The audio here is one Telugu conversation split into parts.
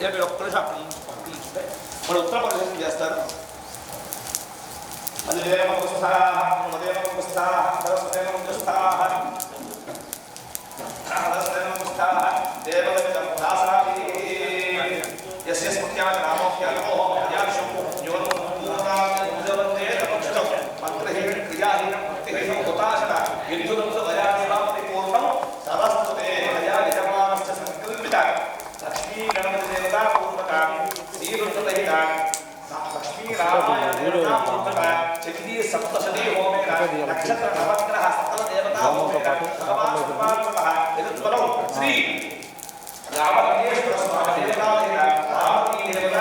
ఇలా మీరు ఒక్క నిమిషం అక్కడ నుంచి పంపించుంటే మన ఉత్తర ప్రదేశం చేస్తారు అది దేవముస్థాః మదేవముస్థాః సరస్వదేవముస్థాః సరస్వదేవముస్థాః శ్రీరుద్రదహిత లక్ష్మీ రామాయణ దేవతా పూర్వక చండీ సప్తశతీ హోమేన నక్షత్ర నవగ్రహ సకల దేవతా హోమేన భగవాన్ సర్వాత్మకః యదుత్పలం శ్రీ రామలింగేశ్వర స్వామి దేవతాయ రామకీ దేవత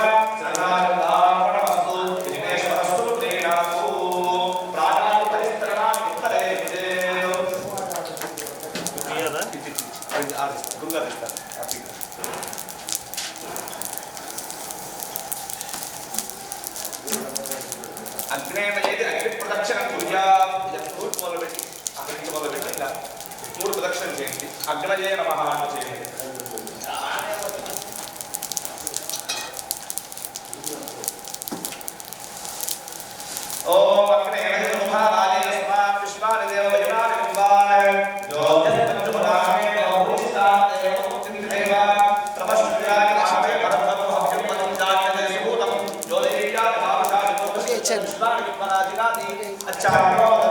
నుంచి మొదలుపెట్టి ఇలా మూడు ప్రదక్షిణ చేయండి అగ్నజయ నమ అని చేయండి ఓం అగ్నే నమః ముఖారాజే స్మాన్ విశ్వాని దేవ వజనాని కుంభాన్ యోగ పంచమదామే భూషితాన్ దేవ ముక్తిదేవ తమస్యాని రామే పరమం హవ్యం పదం జాగ్యతే సుభూతం జ్యోతిర్యాని భావశాలి లోకసి విశ్వాని కుంభరాజినాది అచ్చారో భగవతే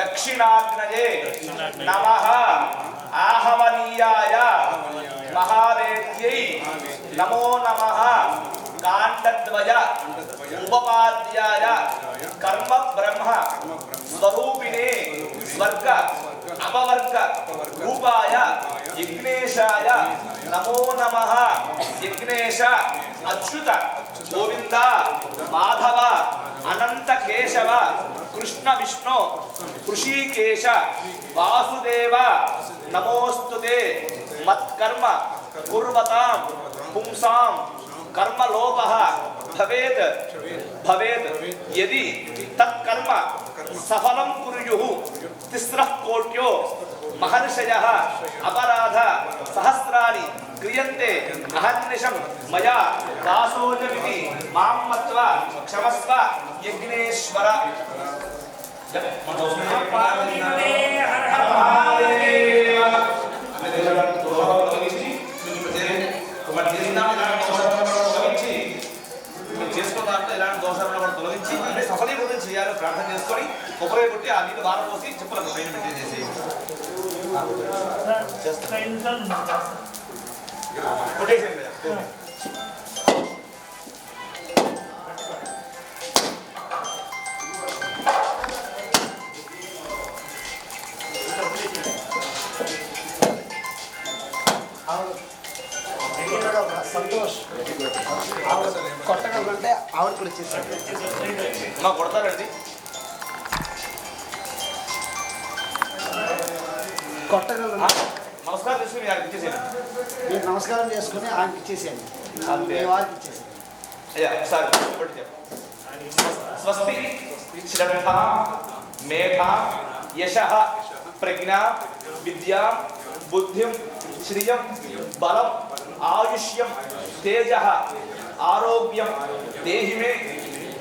దక్షిణాగ్నయే నమః ఆహవనీయాయ మహావేద్యై నమో నమః కాండద్వయ ఉపపాద్యాయ కర్మ బ్రహ్మ స్వరూపిణే స్వర్గ అపవర్గ రూపాయ యజ్ఞేశాయ నమో నమః. యజ్ఞేశ అచ్యుత గోవింద మాధవ అనంత కేశవ కృష్ణ విష్ణు కృషికేశ వాసుదేవ నమోస్తుతే మత్కర్మ కుర్వతాం. పుంసాం కర్మలోప భవేత్ భవేత్ యది తత్కర్మ సఫలం కురుయు తిస్రః కోట్యో మహర్షయ అపరాధ సహస్రాణి క్రియంతే అహర్నిషం మయా దాసోజమితి మాం మత్వ క్షమస్వ యజ్ఞేశ్వర ప్రార్థన చేసుకొని కొబ్బరి కొట్టి ఆ నీళ్ళు బాగా పోసి చెప్పులకు పైన పెట్టేసేసి కొట్టేసేయండి సంతోష్ కొట్టగలంటే ఆవిడ కూడా చేశాడు మా కొడతారండి. కొట్టగలను ఆ, నమస్కారం చేసుకుని ఆయనకి ఇచ్చేసేయండి మీరు నమస్కారం చేసుకుని ఆయనకి ఇచ్చేసేయండి అంతే. మీ వారికి ఇచ్చేసేయండి అయ్యా ఒకసారి ఒకటి చెప్పు. స్వస్తి శ్రద్ధ మేధ యశ ప్రజ్ఞ విద్య బుద్ధిం శ్రియం బలం ఆయుష్యం తేజ ఆరోగ్యం దేహి మే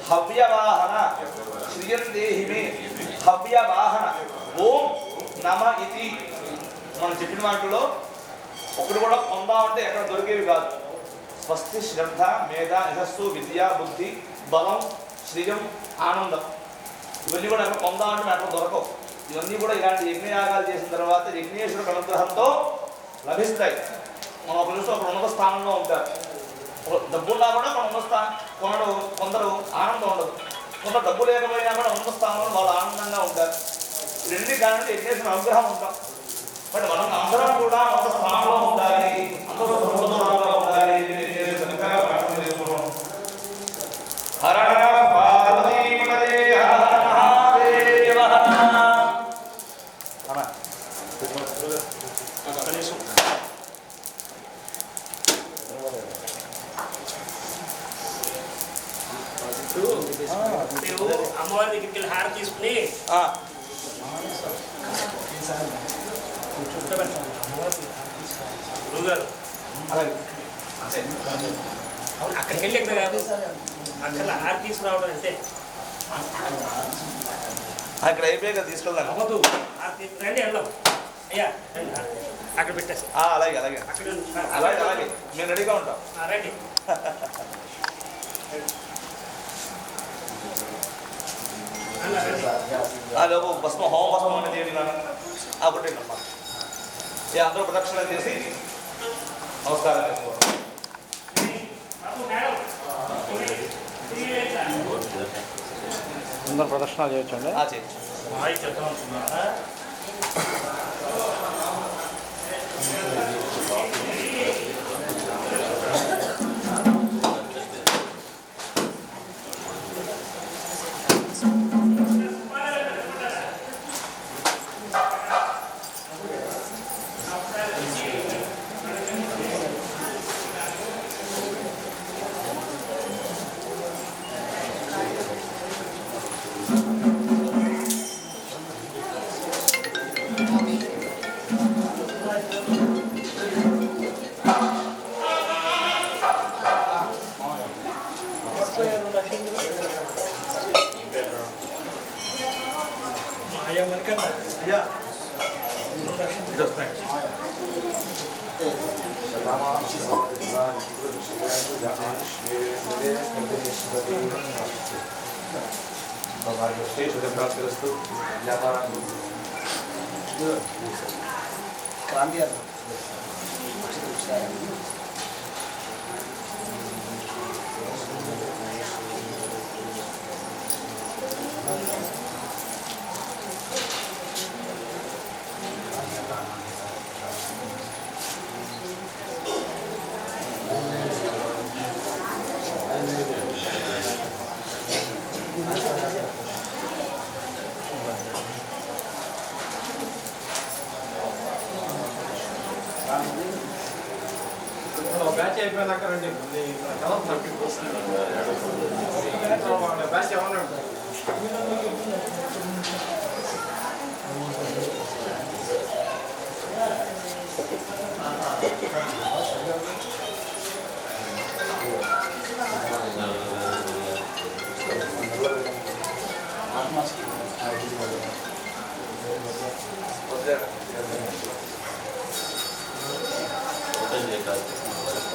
హవ్యవాహన శ్రియం దేహి మే హవ్యవాహన ఓం నమ ఇది మనం చెప్పిన వాటిలో ఒకటి కూడా పొందామంటే ఎక్కడ దొరికేవి కాదు. స్వస్తి శ్రద్ధ మేధ యశస్సు విద్య బుద్ధి బలం శ్రీయం ఆనందం. ఇవన్నీ కూడా ఎక్కడ పొందామంటే అక్కడ దొరకవు. ఇవన్నీ కూడా ఇలాంటి యజ్ఞయాగాలు చేసిన తర్వాత యజ్ఞేశ్వరుడు అనుగ్రహంతో లభిస్తాయి. మనం ఒక నిమిషం ఒక ఉన్నత స్థానంలో ఉంటారు. డబ్బున్నా కూడా మనం ఉన్నస్థా కొనడు కొందరు ఆనందం ఉండదు. కొందరు డబ్బు లేకపోయినా కూడా ఉన్న స్థానంలో వాళ్ళు ఆనందంగా ఉంటారు. రెండు దాని ఎన్నేసిన అనుగ్రహం ఉంటాం. బట్ మనం అందరం కూడా ఒక స్థానంలో ఉండాలి అందరూ సముద్రంలో ఉండాలి మీరు అమ్మవారి దగ్గరికి వెళ్ళి హార తీసుకుని అక్కడికి వెళ్ళి ఎక్కడ కాదు అక్కడ హార తీసుకురావడం అంటే అక్కడ అయిపోయాక తీసుకెళ్దాం అవ్వదు హార తీసుకు రండి వెళ్దాం అయ్యా రండి అక్కడ పెట్టేసి అలాగే అలాగే అక్కడ అలాగే అలాగే మేము రెడీగా ఉంటాం రండి అన్న, లోపు భస్మ హోమ భస్మం అనేది ఏంటి నాన్న ఏ అందరూ ప్రదక్షిణ చేసి. నమస్కారం మేడం. అందరు ప్రదర్శన చేయొచ్చండి. ఆ does, thanks. Baba gösteriyor, şöyle biraz kırıstı, yaparak. Good. Kambiyar. Kambiyar. రండి మళ్ళీ కలర్ తప్పి బ్యాచ్ ఏమన్నా ఉంటుంది అడిగి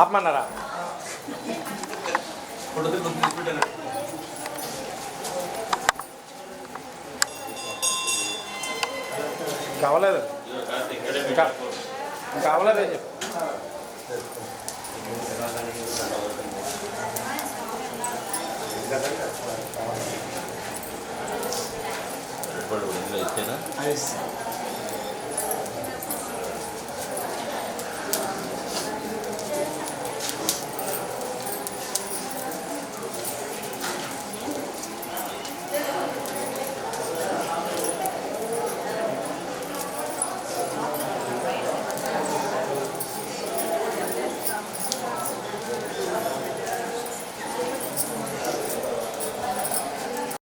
ఆపమన్నారా? కావలేదు. ఇంకా అవ్వలేదని చెప్పు. ఇచ్చేనా?